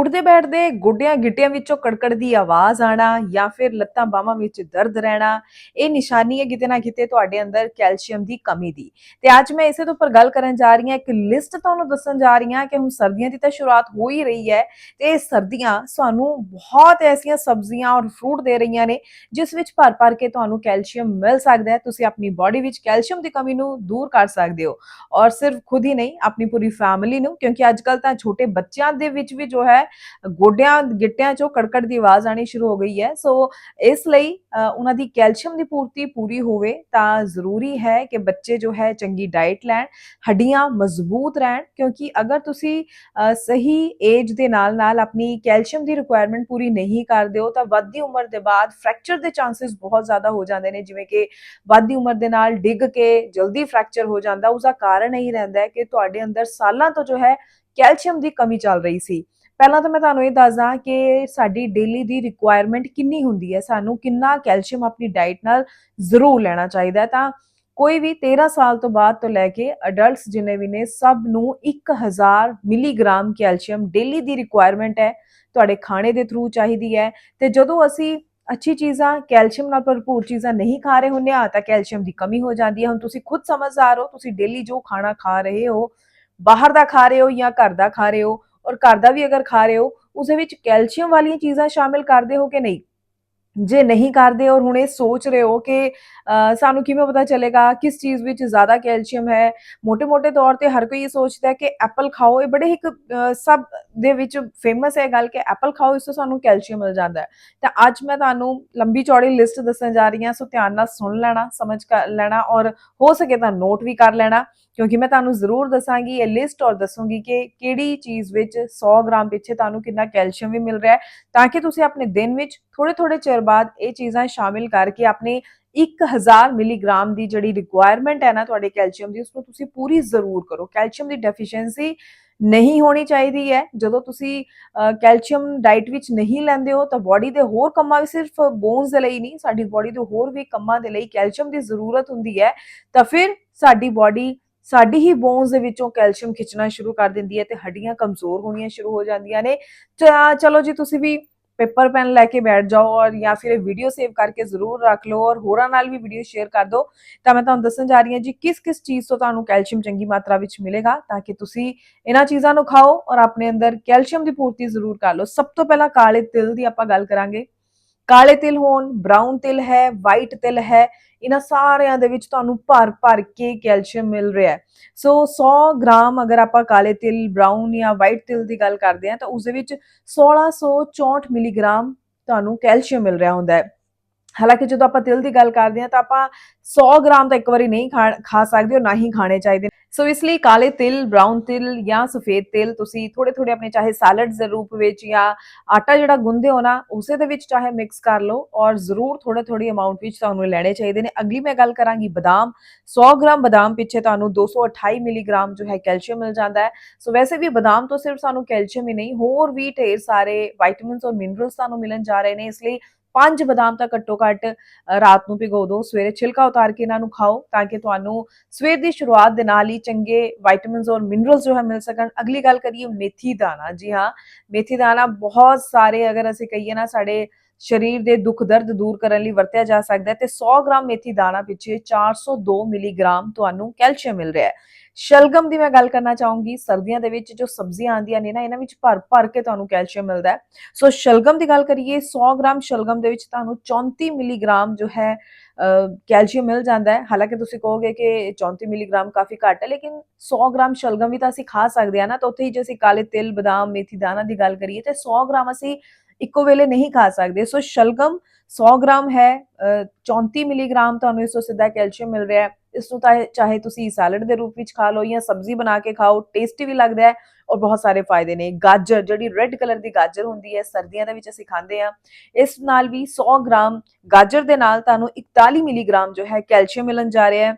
ਉੱਠਦੇ ਬੈਠਦੇ ਗੋਡਿਆਂ ਗਿੱਟਿਆਂ ਵਿੱਚੋਂ ਕੜਕੜ ਦੀ ਆਵਾਜ਼ ਆਣਾ ਜਾਂ ਫਿਰ ਲੱਤਾਂ ਬਾਹਾਂ ਵਿੱਚ ਦਰਦ ਰਹਿਣਾ, ਇਹ ਨਿਸ਼ਾਨੀ ਹੈ ਕਿਤੇ ਨਾ ਕਿਤੇ ਤੁਹਾਡੇ ਅੰਦਰ ਕੈਲਸ਼ੀਅਮ ਦੀ ਕਮੀ ਦੀ। ਤੇ ਅੱਜ ਮੈਂ ਇਸੇ ਤੋਂ ਉੱਪਰ ਗੱਲ ਕਰਨ ਜਾ ਰਹੀ ਹਾਂ, ਇੱਕ ਲਿਸਟ ਤੁਹਾਨੂੰ ਦੱਸਣ ਜਾ ਰਹੀ ਹਾਂ ਕਿ ਹੁਣ ਸਰਦੀਆਂ ਦੀ ਤਾਂ ਸ਼ੁਰੂਆਤ ਹੋ ਹੀ ਰਹੀ ਹੈ ਤੇ ਇਹ ਸਰਦੀਆਂ ਸਾਨੂੰ ਬਹੁਤ ਐਸੀਆਂ ਸਬਜ਼ੀਆਂ ਔਰ ਫਰੂਟ ਦੇ ਰਹੀਆਂ ਨੇ, ਜਿਸ ਵਿੱਚ ਭਰ ਭਰ ਕੇ ਤੁਹਾਨੂੰ ਕੈਲਸ਼ੀਅਮ ਮਿਲ ਸਕਦਾ ਹੈ, ਤੁਸੀਂ ਆਪਣੀ ਬਾਡੀ ਵਿੱਚ ਕੈਲਸ਼ੀਅਮ ਦੀ ਕਮੀ ਨੂੰ ਦੂਰ ਕਰ ਸਕਦੇ ਹੋ। ਔਰ ਸਿਰਫ ਖੁਦ ਹੀ ਨਹੀਂ, ਆਪਣੀ ਪੂਰੀ ਫੈਮਿਲੀ ਨੂੰ, ਕਿਉਂਕਿ ਅੱਜ ਕੱਲ ਤਾਂ ਛੋਟੇ ਬੱਚਿਆਂ ਦੇ ਵਿੱਚ ਵੀ ਜੋ ਹੈ ਗੋਡਿਆਂ ਗਿੱਟਿਆਂ ਚੋਂ ਕੜਕੜ ਦੀ ਆਵਾਜ਼ ਆਣੀ ਸ਼ੁਰੂ ਹੋ ਗਈ ਹੈ। ਸੋ ਇਸ ਲਈ ਅ, ਉਹਨਾਂ ਦੀ ਕੈਲਸ਼ੀਅਮ ਦੀ ਪੂਰਤੀ ਪੂਰੀ ਹੋਵੇ ਤਾਂ ਜ਼ਰੂਰੀ ਹੈ ਕਿ ਬੱਚੇ ਜੋ ਹੈ ਚੰਗੀ ਡਾਈਟ ਲੈਣ ਹੱਡੀਆਂ ਮਜ਼ਬੂਤ ਰਹਿਣ ਕਿਉਂਕਿ ਅਗਰ ਤੁਸੀਂ ਅ, ਸਹੀ ਏਜ ਦੇ ਨਾਲ ਨਾਲ ਆਪਣੀ ਕੈਲਸ਼ੀਅਮ ਦੀ ਰਿਕੁਆਇਰਮੈਂਟ ਪੂਰੀ ਨਹੀਂ ਕਰਦੇ ਹੋ ਤਾਂ ਵੱਧਦੀ ਉਮਰ ਦੇ ਬਾਅਦ ਫ੍ਰੈਕਚਰ ਦੇ ਚਾਂਸਸ ਬਹੁਤ ਜ਼ਿਆਦਾ ਹੋ ਜਾਂਦੇ ਨੇ। ਜਿਵੇਂ ਕਿ ਵੱਧਦੀ ਉਮਰ ਦੇ ਨਾਲ ਡਿੱਗ ਕੇ ਜਲਦੀ ਫ੍ਰੈਕਚਰ ਹੋ ਜਾਂਦਾ ਉਸ ਦਾ ਕਾਰਨ ਇਹੀ ਰਹਿੰਦਾ ਹੈ ਕਿ ਤੁਹਾਡੇ ਅੰਦਰ ਸਾਲਾਂ ਤੋਂ ਜੋ ਹੈ ਕੈਲਸ਼ੀਅਮ ਦੀ ਕਮੀ ਚੱਲ ਰਹੀ ਸੀ। ਪਹਿਲਾਂ ਤਾਂ ਮੈਂ ਤੁਹਾਨੂੰ ਇਹ ਦੱਸਦਾ ਕਿ ਸਾਡੀ ਡੇਲੀ ਦੀ ਰਿਕੁਆਇਰਮੈਂਟ ਕਿੰਨੀ ਹੁੰਦੀ ਹੈ, ਸਾਨੂੰ ਕਿੰਨਾ ਕੈਲਸ਼ੀਅਮ ਆਪਣੀ ਡਾਈਟ ਨਾਲ ਜ਼ਰੂਰ ਲੈਣਾ ਚਾਹੀਦਾ ਤਾਂ ਕੋਈ ਵੀ 13 ਸਾਲ ਤੋਂ ਬਾਅਦ ਤੋਂ ਲੈ ਕੇ ਅਡਲਟਸ ਜਿੰਨੇ ਵੀ ਨੇ, ਸਭ ਨੂੰ 1000 ਮਿਲੀਗ੍ਰਾਮ ਕੈਲਸ਼ੀਅਮ ਡੇਲੀ ਦੀ ਰਿਕੁਆਇਰਮੈਂਟ ਹੈ, ਤੁਹਾਡੇ ਖਾਣੇ ਦੇ ਥਰੂ ਚਾਹੀਦੀ ਹੈ। ਤੇ ਜਦੋਂ ਅਸੀਂ ਅੱਛੀ ਚੀਜ਼ਾਂ ਕੈਲਸ਼ੀਅਮ ਨਾਲ ਭਰਪੂਰ ਚੀਜ਼ਾਂ ਨਹੀਂ ਖਾ ਰਹੇ ਹੁੰਦੇ ਆ ਤਾਂ ਕੈਲਸ਼ੀਅਮ ਦੀ ਕਮੀ ਹੋ ਜਾਂਦੀ ਹੈ। ਹੁਣ ਤੁਸੀਂ ਖੁਦ ਸਮਝਦਾਰ ਹੋ, ਤੁਸੀਂ ਡੇਲੀ ਜੋ ਖਾਣਾ ਖਾ ਰਹੇ ਹੋ, ਬਾਹਰ ਦਾ ਖਾ ਰਹੇ ਹੋ ਜਾਂ ਘਰ ਦਾ ਖਾ ਰਹੇ ਹੋ ਔਰ ਘਰ ਦਾ ਵੀ ਅਗਰ ਖਾ ਰਹੇ ਹੋ, ਉਸ ਵਿੱਚ ਕੈਲਸ਼ੀਅਮ ਵਾਲੀਆਂ ਚੀਜ਼ਾਂ ਸ਼ਾਮਿਲ ਕਰਦੇ ਹੋ ਕਿ ਨਹੀਂ? ਜੇ ਨਹੀਂ ਕਰਦੇ ਔਰ ਹੁਣ ਇਹ ਸੋਚ ਰਹੇ ਹੋ ਕਿ ਸਾਨੂੰ ਕਿਵੇਂ ਪਤਾ ਚੱਲੇਗਾ ਕਿਸ ਚੀਜ਼ ਵਿੱਚ ਜ਼ਿਆਦਾ ਕੈਲਸ਼ੀਅਮ ਹੈ? ਮੋਟੇ ਮੋਟੇ ਤੌਰ ਤੇ ਹਰ ਕੋਈ ਇਹ ਸੋਚਦਾ ਕਿ ਐਪਲ ਖਾਓ। ਇਹ ਬੜੇ ਇੱਕ ਸਭ ਦੇ ਵਿੱਚ ਫੇਮਸ ਹੈ ਗੱਲ ਕਿ ਐਪਲ ਖਾਓ, ਇਸ ਤੋਂ ਸਾਨੂੰ ਕੈਲਸ਼ੀਅਮ ਮਿਲ ਜਾਂਦਾ ਹੈ। ਤਾਂ ਅੱਜ ਮੈਂ ਤੁਹਾਨੂੰ ਲੰਬੀ ਚੌੜੀ ਲਿਸਟ ਦੱਸਣ ਜਾ ਰਹੀ ਹਾਂ, ਸੋ ਧਿਆਨ ਨਾਲ ਸੁਣ ਲੈਣਾ, ਸਮਝ ਲੈਣਾ ਔਰ ਹੋ ਸਕੇ ਤਾਂ ਨੋਟ ਵੀ ਕਰ ਲੈਣਾ, ਕਿਉਂਕਿ ਮੈਂ ਤੁਹਾਨੂੰ ਜ਼ਰੂਰ ਦੱਸਾਂਗੀ, ਇਹ ਲਿਸਟ ਔਰ ਦੱਸੂਗੀ ਕਿ ਕਿਹੜੀ ਚੀਜ਼ ਵਿੱਚ 100 ਗ੍ਰਾਮ ਪਿੱਛੇ ਤੁਹਾਨੂੰ ਕਿੰਨਾ ਕੈਲਸ਼ੀਅਮ ਵੀ ਮਿਲ ਰਿਹਾ ਹੈ, ਤਾਂ ਕਿ ਤੁਸੀਂ ਆਪਣੇ ਦਿਨ ਵਿੱਚ ਥੋੜੇ-ਥੋੜੇ ਚਿਰ ਬਾਅਦ ਇਹ ਚੀਜ਼ਾਂ ਸ਼ਾਮਿਲ ਕਰਕੇ ਆਪਣੇ 1000 ਮਿਲੀਗ੍ਰਾਮ ਦੀ ਜਿਹੜੀ ਰਿਕੁਆਇਰਮੈਂਟ ਹੈ ਨਾ ਤੁਹਾਡੇ ਕੈਲਸ਼ੀਅਮ ਦੀ ਉਸ ਨੂੰ ਤੁਸੀਂ ਪੂਰੀ ਜ਼ਰੂਰ ਕਰੋ। ਕੈਲਸ਼ੀਅਮ ਦੀ ਡੈਫੀਸ਼ੀਐਂਸੀ ਨਹੀਂ ਹੋਣੀ ਚਾਹੀਦੀ ਹੈ। ਜਦੋਂ ਤੁਸੀਂ ਕੈਲਸ਼ੀਅਮ ਡਾਈਟ ਵਿੱਚ ਨਹੀਂ ਲੈਂਦੇ ਹੋ, ਤਾਂ ਬਾਡੀ ਦੇ ਹੋਰ ਕੰਮਾਂ ਵੀ ਸਿਰਫ ਬੋਨਸ ਦੇ ਲਈ ਨਹੀਂ, ਸਾਡੀ ਬਾਡੀ ਦੇ ਹੋਰ ਵੀ ਕੰਮਾਂ ਦੇ ਲਈ ਕੈਲਸ਼ੀਅਮ ਦੀ ਜ਼ਰੂਰਤ ਹੁੰਦੀ ਹੈ। ਤਾਂ ਫਿਰ ਸਾਡੀ ਬਾਡੀ ਸਾਡੀ ਹੀ ਬੋਨਸ ਦੇ ਵਿੱਚੋਂ ਕੈਲਸ਼ੀਅਮ ਖਿੱਚਣਾ ਸ਼ੁਰੂ ਕਰ ਦਿੰਦੀ ਹੈ ਤੇ ਹੱਡੀਆਂ ਕਮਜ਼ੋਰ ਹੋਣੀਆਂ ਸ਼ੁਰੂ ਹੋ ਜਾਂਦੀਆਂ ਨੇ। ਚਲੋ ਜੀ, ਤੁਸੀਂ ਵੀ ਪੇਪਰ ਪੈਨ ਲੈ ਕੇ ਬੈਠ ਜਾਓ ਔਰ ਜਾਂ ਫਿਰ ਇਹ ਵੀਡੀਓ ਸੇਵ ਕਰਕੇ ਜ਼ਰੂਰ ਰੱਖ ਲਓ ਔਰ ਹੋਰਾਂ ਨਾਲ ਵੀ ਵੀਡੀਓ ਸ਼ੇਅਰ ਕਰ ਦਿਓ। ਤਾਂ ਮੈਂ ਤੁਹਾਨੂੰ ਦੱਸਣ ਜਾ ਰਹੀ ਹਾਂ ਜੀ ਕਿਸ ਕਿਸ ਚੀਜ਼ ਤੋਂ ਤੁਹਾਨੂੰ ਕੈਲਸ਼ੀਅਮ ਚੰਗੀ ਮਾਤਰਾ ਵਿੱਚ ਮਿਲੇਗਾ ਤਾਂ ਕਿ ਤੁਸੀਂ ਇਹਨਾਂ ਚੀਜ਼ਾਂ ਨੂੰ ਖਾਓ ਔਰ ਆਪਣੇ ਅੰਦਰ ਕੈਲਸ਼ੀਅਮ ਦੀ ਪੂਰਤੀ ਜ਼ਰੂਰ ਕਰ ਲਓ। ਸਭ ਤੋਂ ਪਹਿਲਾਂ ਕਾਲੇ ਤਿਲ ਦੀ ਆਪਾਂ ਗੱਲ ਕਰਾਂਗੇ। ਕਾਲੇ ਤਿਲ ਹੋਣ ਬ੍ਰਾਊਨ ਤਿਲ ਹੈ ਵਾਈਟ ਤਿਲ ਹੈ, ਇਹਨਾਂ ਸਾਰਿਆਂ ਦੇ ਵਿੱਚ ਤੁਹਾਨੂੰ ਭਰ ਭਰ ਕੇ ਕੈਲਸ਼ੀਅਮ ਮਿਲ ਰਿਹਾ ਹੈ। ਸੋ 100 ਗ੍ਰਾਮ ਅਗਰ ਆਪਾਂ ਕਾਲੇ ਤਿਲ ਬ੍ਰਾਊਨ ਜਾਂ ਵਾਈਟ ਤਿਲ ਦੀ ਗੱਲ ਕਰਦੇ ਹਾਂ ਤਾਂ ਉਸ ਦੇ ਵਿੱਚ 1664 ਮਿਲੀਗ੍ਰਾਮ ਤੁਹਾਨੂੰ ਕੈਲਸ਼ੀਅਮ ਮਿਲ ਰਿਹਾ ਹੁੰਦਾ ਹੈ। ਹਾਲਾਂਕਿ ਜਦੋਂ ਆਪਾਂ ਤਿਲ ਦੀ ਗੱਲ ਕਰਦੇ ਹਾਂ ਤਾਂ ਆਪਾਂ 100 ਗ੍ਰਾਮ ਤਾਂ ਇੱਕ ਵਾਰੀ ਨਹੀਂ ਖਾ ਖਾ ਸਕਦੇ ਹੋ ਨਾ ਹੀ ਖਾਣੇ ਚਾਹੀਦੇ ਸੋ ਇਸ ਲਈ ਕਾਲੇ ਤਿਲ ਬ੍ਰਾਊਨ ਤਿਲ ਜਾਂ ਸਫੇਦ ਤਿਲ ਤੁਸੀਂ ਥੋੜੇ ਥੋੜੇ ਆਪਣੇ ਚਾਹੇ ਸੈਲਡਸ ਦੇ ਰੂਪ ਵਿੱਚ ਜਾਂ ਆਟਾ ਜਿਹੜਾ ਗੁੰਦੇ ਹੋ ਨਾ, ਉਸੇ ਦੇ ਵਿੱਚ ਚਾਹੇ ਮਿਕਸ ਕਰ ਲਓ ਔਰ ਜ਼ਰੂਰ ਥੋੜੇ ਥੋੜੀ ਅਮਾਉਂਟ ਵਿੱਚ ਤੁਹਾਨੂੰ ਲੈਣੇ ਚਾਹੀਦੇ ਨੇ। ਅਗਲੀ ਮੈਂ ਗੱਲ ਕਰਾਂਗੀ ਬਦਾਮ। 100 ਗ੍ਰਾਮ ਬਦਾਮ ਪਿੱਛੇ ਤੁਹਾਨੂੰ 228 ਮਿਲੀਗ੍ਰਾਮ ਜੋ ਹੈ ਕੈਲਸ਼ੀਅਮ ਮਿਲ ਜਾਂਦਾ ਹੈ। ਸੋ ਵੈਸੇ ਵੀ ਬਦਾਮ ਤੋਂ ਸਿਰਫ ਸਾਨੂੰ ਕੈਲਸ਼ੀਅਮ ਹੀ ਨਹੀਂ, ਹੋਰ ਵੀ ਢੇਰ ਸਾਰੇ ਵਿਟਾਮਿਨਸ ਔਰ ਮਿਨਰਲਸ ਤੁਹਾਨੂੰ ਮਿਲਣ ਜਾ ਰਹੇ ਨੇ। ਇਸ ਲਈ ਪੰਜ ਬਦਾਮ ਤਾਂ ਘੱਟੋ ਘੱਟ ਅ, ਰਾਤ ਨੂੰ ਭਿਗੋ ਦਿਓ ਸਵੇਰੇ ਛਿਲਕਾ ਉਤਾਰ ਕੇ ਇਹਨਾਂ ਨੂੰ ਖਾਓ ਤਾਂ ਕਿ ਤੁਹਾਨੂੰ ਸਵੇਰ ਦੀ ਸ਼ੁਰੂਆਤ ਦੇ ਨਾਲ ਹੀ ਚੰਗੇ ਵਿਟਾਮਿਨਸ ਔਰ ਮਿਨਰਲਸ ਜੋ ਹੈ ਮਿਲ ਸਕਣ। ਅਗਲੀ ਗੱਲ ਕਰੀਏ ਮੇਥੀ ਦਾਣਾ। ਜੀ ਹਾਂ ਮੇਥੀ ਦਾਣਾ ਬਹੁਤ ਸਾਰੇ ਅਗਰ ਅਸੀਂ ਕਹੀਏ ਨਾ ਸਾਡੇ ਸਰੀਰ ਦੇ ਦੁੱਖ ਦਰਦ ਦੂਰ ਕਰਨ ਲਈ ਵਰਤਿਆ ਜਾ ਸਕਦਾ ਹੈ ਤੇ 100 ਗ੍ਰਾਮ ਮੇਥੀ ਦਾਣਾ ਪਿੱਛੇ 402 ਮਿਲੀਗ੍ਰਾਮ ਤੁਹਾਨੂੰ ਕੈਲਸ਼ੀਅਮ ਮਿਲ ਰਿਹਾ ਹੈ। ਸ਼ਲਗਮ ਦੀ ਮੈਂ ਗੱਲ ਕਰਨਾ ਚਾਹੂੰਗੀ, ਸਰਦੀਆਂ ਦੇ ਵਿੱਚ ਜੋ ਸਬਜ਼ੀਆਂ ਆਉਂਦੀਆਂ ਨੇ ਨਾ, ਇਹਨਾਂ ਵਿੱਚ ਭਰ ਭਰ ਕੇ ਤੁਹਾਨੂੰ ਕੈਲਸ਼ੀਅਮ ਮਿਲਦਾ ਹੈ। ਸੋ ਸ਼ਲਗਮ ਦੀ ਗੱਲ ਕਰੀਏ 100 ਗ੍ਰਾਮ ਸ਼ਲਗਮ ਦੇ ਵਿੱਚ ਤੁਹਾਨੂੰ 34 ਮਿਲੀਗ੍ਰਾਮ ਜੋ ਹੈ ਕੈਲਸ਼ੀਅਮ ਮਿਲ ਜਾਂਦਾ ਹੈ। ਹਾਲਾਂਕਿ ਤੁਸੀਂ ਕਹੋਗੇ ਕਿ 34 ਮਿਲੀਗ੍ਰਾਮ ਕਾਫੀ ਘੱਟ ਹੈ, ਲੇਕਿਨ 100 ਗ੍ਰਾਮ ਸ਼ਲਗਮ ਵੀ ਤਾਂ ਅਸੀਂ ਖਾ ਸਕਦੇ ਹਾਂ ਨਾ, ਤਾਂ ਉੱਥੇ ਹੀ ਜੇ ਅਸੀਂ ਕਾਲੇ ਤਿਲ, ਬਦਾਮ, ਮੇਥੀ ਦਾਣਾ ਦੀ ਗੱਲ ਕਰੀਏ, ਤੇ 100 ਗ੍ਰਾਮ ਅਸੀਂ ਇੱਕੋ ਵੇਲੇ ਨਹੀਂ ਖਾ ਸਕਦੇ। ਸੋ ਸ਼ਲਗਮ 100 ਗ੍ਰਾਮ ਹੈ ਅ, 34 ਮਿਲੀਗ੍ਰਾਮ ਤੁਹਾਨੂੰ ਇਸ ਤੋਂ ਸਿੱਧਾ ਕੈਲਸ਼ੀਅਮ ਮਿਲ ਰਿਹਾ ਹੈ। ਇਸ ਨੂੰ ਚਾਹੇ ਤੁਸੀਂ ਸੈਲਡ ਦੇ ਰੂਪ ਵਿੱਚ ਖਾ ਲਓ ਜਾਂ ਸਬਜ਼ੀ ਬਣਾ ਕੇ ਖਾਓ ਟੇਸਟੀ ਵੀ ਲੱਗਦਾ ਹੈ ਔਰ ਬਹੁਤ ਸਾਰੇ ਫਾਇਦੇ ਨੇ। ਗਾਜਰ ਜਿਹੜੀ ਰੈੱਡ ਕਲਰ ਦੀ ਗਾਜਰ ਹੁੰਦੀ ਹੈ ਸਰਦੀਆਂ ਦੇ ਵਿੱਚ ਅਸੀਂ ਖਾਂਦੇ ਆ ਇਸ ਨਾਲ ਵੀ 100 ਗ੍ਰਾਮ ਗਾਜਰ ਦੇ ਨਾਲ ਤੁਹਾਨੂੰ 41 ਮਿਲੀਗ੍ਰਾਮ ਜੋ ਹੈ ਕੈਲਸ਼ੀਅਮ ਮਿਲਣ ਜਾ ਰਿਹਾ ਹੈ।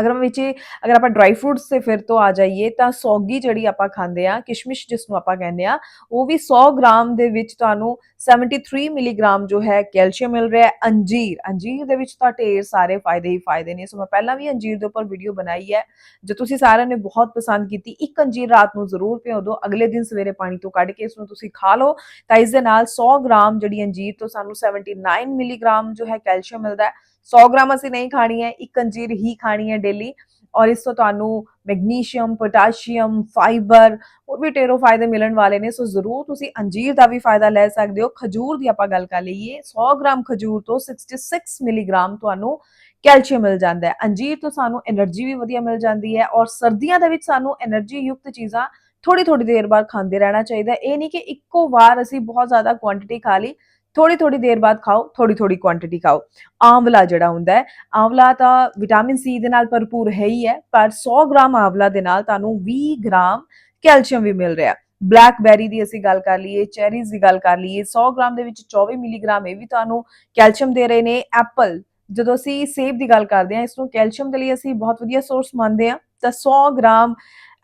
ਅਗਰ ਮੈਂ ਵਿੱਚ ਅਗਰ ਆਪਾਂ ਡਰਾਈ ਫਰੂਟਸ ਤੇ ਫਿਰ ਤੋਂ ਆ ਜਾਈਏ ਤਾਂ ਸੌਗੀ ਜਿਹੜੀ ਆਪਾਂ ਖਾਂਦੇ ਆ ਕਿਸ਼ਮਿਸ਼ ਜਿਸ ਨੂੰ ਆਪਾਂ ਕਹਿੰਦੇ ਆ ਉਹ ਵੀ 100 ਗ੍ਰਾਮ ਦੇ ਵਿੱਚ ਤੁਹਾਨੂੰ 73 ਮਿਲੀਗ੍ਰਾਮ ਜੋ ਹੈ ਕੈਲਸ਼ੀਅਮ ਮਿਲ ਰਿਹਾ ਹੈ, ਅੰਜੀਰ ਅੰਜੀਰ ਦੇ ਵਿੱਚ ਤਾਂ ਢੇਰ ਸਾਰੇ ਫਾਇਦੇ ਹੀ ਫਾਇਦੇ ਨੇ। ਸੋ ਮੈਂ ਪਹਿਲਾਂ ਵੀ ਅੰਜੀਰ ਦੇ ਉੱਪਰ ਵੀਡੀਓ ਬਣਾਈ ਹੈ। ਜੋ ਤੁਸੀਂ ਸਾਰਿਆਂ ਨੇ ਬਹੁਤ ਪਸੰਦ ਕੀਤੀ, ਇੱਕ ਅੰਜੀਰ ਰਾਤ ਨੂੰ ਜ਼ਰੂਰ ਭਿਓ ਦਿਓ, ਅਗਲੇ ਦਿਨ ਸਵੇਰੇ ਪਾਣੀ ਤੋਂ ਕੱਢ ਕੇ ਇਸ ਨੂੰ ਤੁਸੀਂ ਖਾ ਲਓ ਤਾਂ ਇਸ ਦੇ ਨਾਲ 100 ਗ੍ਰਾਮ ਜਿਹੜੀ ਅੰਜੀਰ ਤੋਂ ਸਾਨੂੰ 79 ਮਿਲੀਗ੍ਰਾਮ ਜੋ ਹੈ ਕੈਲਸ਼ੀਅਮ ਮਿਲਦਾ ਹੈ। 100 ਗ੍ਰਾਮ ਅਸੀਂ ਨਹੀਂ ਖਾਣੀ ਹੈ, ਇੱਕ ਅੰਜੀਰ ਹੀ ਖਾਣੀ ਹੈ ਡੇਲੀ ਔਰ ਇਸ ਤੋਂ ਤੁਹਾਨੂੰ ਮੈਗਨੀਸ਼ੀਅਮ, ਪੋਟਾਸ਼ੀਅਮ ਫਾਈਬਰ ਹੋਰ ਵੀ ਟੇਰੋ ਫਾਇਦੇ ਮਿਲਣ ਵਾਲੇ ਨੇ, ਸੋ ਜ਼ਰੂਰ ਤੁਸੀਂ ਅੰਜੀਰ ਦਾ ਵੀ ਫਾਇਦਾ ਲੈ ਸਕਦੇ ਹੋ। ਖਜੂਰ ਦੀ ਆਪਾਂ ਗੱਲ ਕਰ ਲਈਏ 100 ਗ੍ਰਾਮ ਖਜੂਰ ਤੋਂ 66 ਮਿਲੀਗ੍ਰਾਮ ਤੁਹਾਨੂੰ ਕੈਲਸ਼ੀਅਮ ਮਿਲ ਜਾਂਦਾ ਹੈ। ਅੰਜੀਰ ਤੋਂ ਸਾਨੂੰ એનર્ਜੀ ਵੀ ਵਧੀਆ ਮਿਲ ਜਾਂਦੀ ਹੈ ਔਰ ਸਰਦੀਆਂ ਦੇ ਵਿੱਚ ਸਾਨੂੰ એનર્ਜੀ ਯੁਕਤ ਚੀਜ਼ਾਂ ਥੋੜੀ ਥੋੜੀ ਦੇਰ ਬਾਅਦ ਖਾਂਦੇ ਰਹਿਣਾ ਚਾਹੀਦਾ ਇਹ ਨਹੀਂ ਕਿ ਇੱਕੋ ਵਾਰ ਅਸੀਂ ਬਹੁਤ ਜ਼ਿਆਦਾ ਕੁਆਂਟੀਟੀ ਖਾ ਲਈ ਥੋੜੀ ਥੋੜੀ ਦੇਰ ਬਾਅਦ ਖਾਓ ਥੋੜੀ ਥੋੜੀ ਕੁਆਂਟੀਟੀ ਖਾਓ। ਆਂਵਲਾ ਜਿਹੜਾ ਹੁੰਦਾ ਹੈ, ਆਂਵਲਾ ਤਾਂ ਵਿਟਾਮਿਨ ਸੀ ਦੇ ਨਾਲ ਭਰਪੂਰ ਹੈ ਹੀ ਹੈ, ਪਰ 100 ਗ੍ਰਾਮ ਆਂਵਲਾ ਦੇ ਨਾਲ ਤੁਹਾਨੂੰ 20 ਗ੍ਰਾਮ ਕੈਲਸ਼ੀਅਮ ਵੀ ਮਿਲ ਰਿਹਾ ਬਲੈਕਬੈਰੀ ਦੀ ਅਸੀਂ ਗੱਲ ਕਰ ਲਈਏ, ਚੈਰੀਜ਼ ਦੀ ਗੱਲ ਕਰ ਲਈਏ 100 ਗ੍ਰਾਮ ਦੇ ਵਿੱਚ 24 ਮਿਲੀਗ੍ਰਾਮ ਇਹ ਵੀ ਤੁਹਾਨੂੰ ਕੈਲਸ਼ੀਅਮ ਦੇ ਰਹੇ ਨੇ, ਐਪਲ। ਜਦੋਂ ਅਸੀਂ ਸੇਬ ਦੀ ਗੱਲ ਕਰਦੇ ਹਾਂ, ਇਸ ਨੂੰ ਕੈਲਸ਼ੀਅਮ ਦੇ ਲਈ ਅਸੀਂ ਬਹੁਤ ਵਧੀਆ ਸੋਰਸ ਮੰਨਦੇ ਹਾਂ। ਤਾਂ 100 ਗ੍ਰਾਮ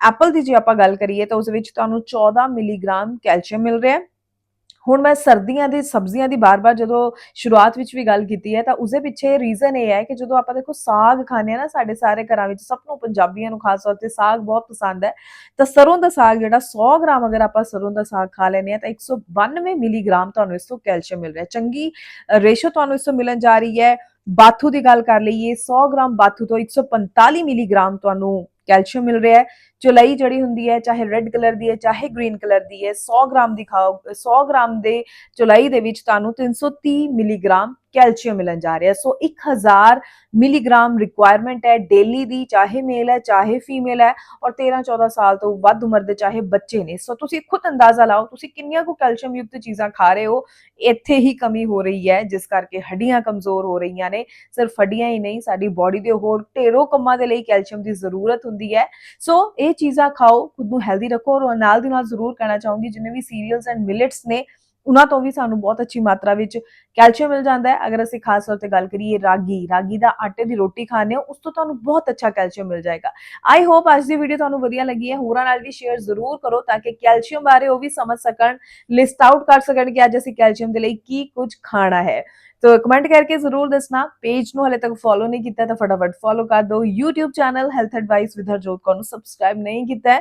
ਐਪਲ ਦੀ ਜੇ ਆਪਾਂ ਗੱਲ ਕਰੀਏ, ਤਾਂ ਉਸ ਵਿੱਚ ਤੁਹਾਨੂੰ 14 ਮਿਲੀਗ੍ਰਾਮ ਕੈਲਸ਼ੀਅਮ ਮਿਲ ਰਿਹਾ ਹੈ। ਹੁਣ ਮੈਂ ਸਰਦੀਆਂ ਦੀ, ਸਬਜ਼ੀਆਂ ਦੀ ਬਾਰ-ਬਾਰ ਜਦੋਂ ਸ਼ੁਰੂਆਤ ਵਿੱਚ ਵੀ ਗੱਲ ਕੀਤੀ ਹੈ, ਤਾਂ ਉਸਦੇ ਪਿੱਛੇ ਰੀਜ਼ਨ ਇਹ ਹੈ ਕਿ ਜਦੋਂ ਆਪਾਂ ਦੇਖੋ ਸਾਗ ਖਾਂਦੇ ਆ ਨਾ ਸਾਡੇ ਸਾਰੇ ਘਰਾਂ ਵਿੱਚ, ਸਭ ਨੂੰ ਪੰਜਾਬੀਆਂ ਨੂੰ ਖਾਸ ਤੌਰ ਤੇ ਸਾਗ ਬਹੁਤ ਪਸੰਦ ਹੈ, ਤਾਂ ਸਰੋਂ ਦਾ ਸਾਗ ਜਿਹੜਾ 100 ਗ੍ਰਾਮ ਅਗਰ ਆਪਾਂ ਸਰੋਂ ਦਾ ਸਾਗ ਖਾ ਲੈਨੇ ਆ ਤਾਂ 192 ਮਿਲੀਗ੍ਰਾਮ ਤੁਹਾਨੂੰ ਇਸ ਤੋਂ ਕੈਲਸ਼ੀਅਮ ਮਿਲ ਰਿਹਾ ਚੰਗੀ ਰੇਸ਼ੋ ਤੁਹਾਨੂੰ ਇਸ ਤੋਂ ਮਿਲਣ ਜਾ ਰਹੀ ਹੈ। ਬਾਥੂ ਦੀ ਗੱਲ ਕਰ ਲਈਏ 100 ਗ੍ਰਾਮ ਬਾਥੂ ਤੋਂ 145 ਮਿਲੀਗ੍ਰਾਮ ਤੁਹਾਨੂੰ ਕੈਲਸ਼ੀਅਮ ਮਿਲ ਰਿਹਾ ਹੈ। ਚੁਲਈ ਜਿਹੜੀ ਹੁੰਦੀ ਹੈ, ਚਾਹੇ ਰੈੱਡ ਕਲਰ ਦੀ ਹੈ, ਚਾਹੇ ਗ੍ਰੀਨ ਕਲਰ ਦੀ ਹੈ 100 ਗ੍ਰਾਮ ਦੀ ਖਾਓ 100 ਗ੍ਰਾਮ ਦੇ ਚੁਲਈ ਦੇ ਵਿੱਚ ਤੁਹਾਨੂੰ 330 ਮਿਲੀਗ੍ਰਾਮ ਕੈਲਸ਼ੀਅਮ ਮਿਲਣ ਜਾ ਰਿਹਾ। ਸੋ 1000 ਮਿਲੀਗ੍ਰਾਮ ਰਿਕੁਆਇਰਮੈਂਟ ਹੈ ਡੇਲੀ ਦੀ, ਚਾਹੇ ਮੇਲ ਹੈ, ਚਾਹੇ ਫੀਮੇਲ ਹੈ ਔਰ 13 14 ਸਾਲ ਤੋਂ ਵੱਧ ਉਮਰ ਦੇ ਚਾਹੇ ਬੱਚੇ ਨੇ। ਸੋ ਤੁਸੀਂ ਖੁਦ ਅੰਦਾਜ਼ਾ ਲਾਓ, ਤੁਸੀਂ ਕਿੰਨੀਆਂ ਕੁ ਕੈਲਸ਼ੀਅਮ ਯੁਕਤ ਚੀਜ਼ਾਂ ਖਾ ਰਹੇ ਹੋ? ਇੱਥੇ ਹੀ ਕਮੀ ਹੋ ਰਹੀ ਹੈ, ਜਿਸ ਕਰਕੇ ਹੱਡੀਆਂ ਕਮਜ਼ੋਰ ਹੋ ਰਹੀਆਂ ਨੇ। ਸਿਰਫ ਹੱਡੀਆਂ ਹੀ ਨਹੀਂ, ਸਾਡੀ ਬਾਡੀ ਦੇ ਹੋਰ ਢੇਰੋਂ ਕੰਮਾਂ ਦੇ ਲਈ ਕੈਲਸ਼ੀਅਮ ਦੀ ਜ਼ਰੂਰਤ ਹੁੰਦੀ ਹੈ। ਸੋ ਇਹ ਚੀਜ਼ਾਂ ਖਾਓ, ਖੁਦ ਨੂੰ ਹੈਲਦੀ ਰੱਖੋ ਔਰ ਨਾਲ ਦੀ ਨਾਲ ਜ਼ਰੂਰ ਕਹਿਣਾ ਚਾਹੂੰਗੀ, ਜਿੰਨੇ ਵੀ ਸੀਰੀਅਲਸ ਐਂਡ ਮਿਲਟਸ ਨੇ ਉਹਨਾਂ ਤੋਂ ਵੀ ਸਾਨੂੰ ਬਹੁਤ ਅੱਛੀ ਮਾਤਰਾ ਵਿੱਚ ਕੈਲਸ਼ੀਅਮ ਮਿਲ ਜਾਂਦਾ ਹੈ। ਅਗਰ ਅਸੀਂ ਖਾਸ ਤੌਰ ਤੇ ਗੱਲ ਕਰੀਏ ਰਾਗੀ ਰਾਗੀ ਦਾ ਆਟੇ ਦੀ ਰੋਟੀ ਖਾਣੇ ਹੋ, ਉਸ ਤੋਂ ਤੁਹਾਨੂੰ ਬਹੁਤ ਅੱਛਾ ਕੈਲਸ਼ੀਅਮ ਮਿਲ ਜਾਏਗਾ। ਆਈ ਹੋਪ ਅੱਜ ਦੀ ਵੀਡੀਓ ਤੁਹਾਨੂੰ ਵਧੀਆ ਲੱਗੀ ਹੈ। ਹੋਰਾਂ ਨਾਲ ਵੀ ਸ਼ੇਅਰ ਜ਼ਰੂਰ ਕਰੋ ਤਾਂ ਕਿ ਕੈਲਸ਼ੀਅਮ ਬਾਰੇ ਉਹ ਵੀ ਸਮਝ ਸਕਣ ਲਿਸਟ ਆਊਟ ਕਰ ਸਕਣ ਕਿ ਅੱਜ ਅਸੀਂ ਕੈਲਸ਼ੀਅਮ ਦੇ ਲਈ ਕੀ ਕੁਝ ਖਾਣਾ ਹੈ। ਤੋ ਕਮੈਂਟ ਕਰਕੇ ਜ਼ਰੂਰ ਦੱਸਣਾ। ਪੇਜ ਨੂੰ ਹਲੇ ਤੱਕ ਫੋਲੋ ਨਹੀਂ ਕੀਤਾ ਤਾਂ ਫਟਾਫਟ ਫੋਲੋ ਕਰ ਦਿਓ। YouTube channel health advice with Harjot Kaur ਨੂੰ ਸਬਸਕ੍ਰਾਈਬ ਨਹੀਂ ਕੀਤਾ ਹੈ।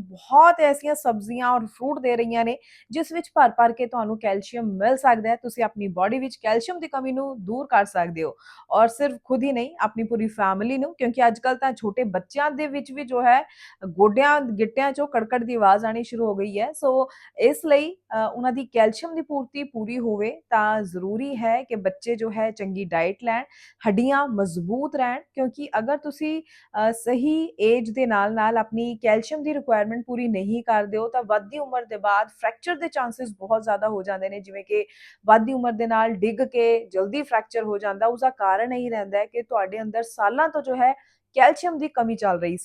ਬਹੁਤ ਐਸੀਆਂ ਸਬਜ਼ੀਆਂ ਔਰ ਫਰੂਟ ਦੇ ਰਹੀਆਂ ਨੇ ਜਿਸ ਵਿੱਚ ਭਰ ਭਰ ਕੇ ਤੁਹਾਨੂੰ ਕੈਲਸ਼ੀਅਮ ਮਿਲ ਸਕਦਾ ਹੈ ਤੁਸੀਂ ਆਪਣੀ ਬਾਡੀ ਵਿੱਚ ਕੈਲਸ਼ੀਅਮ ਦੀ ਕਮੀ ਨੂੰ ਦੂਰ ਕਰ ਸਕਦੇ ਹੋ। ਔਰ ਸਿਰਫ ਖੁਦ ਹੀ ਨਹੀਂ ਆਪਣੀ ਪੂਰੀ ਫੈਮਿਲੀ ਨੂੰ ਕਿਉਂਕਿ ਅੱਜ ਕੱਲ ਤਾਂ ਛੋਟੇ ਬੱਚਿਆਂ ਦੇ ਵਿੱਚ ਵੀ ਜੋ ਹੈ ਗੋਡਿਆਂ ਗਿੱਟਿਆਂ 'ਚੋਂ ਕੜਕੜ ਦੀ ਆਵਾਜ਼ ਆਣੀ ਸ਼ੁਰੂ ਹੋ ਗਈ ਹੈ। ਸੋ ਇਸ ਲਈ ਉਹਨਾਂ ਦੀ ਕੈਲਸ਼ੀਅਮ ਦੀ ਪੂਰਤੀ ਪੂਰੀ ਹੋਵੇ ਤਾਂ ਜ਼ਰੂਰੀ ਹੈ ਕਿ ਬੱਚੇ ਜੋ ਹੈ ਚੰਗੀ ਡਾਈਟ ਲੈਣ ਹੱਡੀਆਂ ਮਜ਼ਬੂਤ ਰਹਿਣ ਕਿਉਂਕਿ ਅਗਰ ਤੁਸੀਂ ਅ, ਸਹੀ ਏਜ ਦੇ ਨਾਲ ਨਾਲ ਆਪਣੀ ਕੈਲਸ਼ੀਅਮ ਦੀ ਰਿਕੁਆਇਰਮੈਂਟ ਪੂਰੀ ਨਹੀਂ ਕਰਦੇ ਹੋ ਤਾਂ ਵੱਧਦੀ ਉਮਰ ਦੇ ਬਾਅਦ ਫ੍ਰੈਕਚਰ ਦੇ ਚਾਂਸਸ ਬਹੁਤ ਜ਼ਿਆਦਾ ਹੋ ਜਾਂਦੇ ਨੇ, ਜਿਵੇਂ ਕਿ ਵੱਧਦੀ ਉਮਰ ਦੇ ਨਾਲ ਡਿੱਗ ਕੇ ਜਲਦੀ ਫ੍ਰੈਕਚਰ ਹੋ ਜਾਂਦਾ ਉਸ ਦਾ ਕਾਰਨ ਇਹੀ ਰਹਿੰਦਾ ਹੈ ਕਿ ਤੁਹਾਡੇ ਅੰਦਰ ਸਾਲਾਂ ਤੋਂ ਜੋ ਹੈ ਕੈਲਸ਼ੀਅਮ ਦੀ ਕਮੀ ਚੱਲ ਰਹੀ ਸੀ।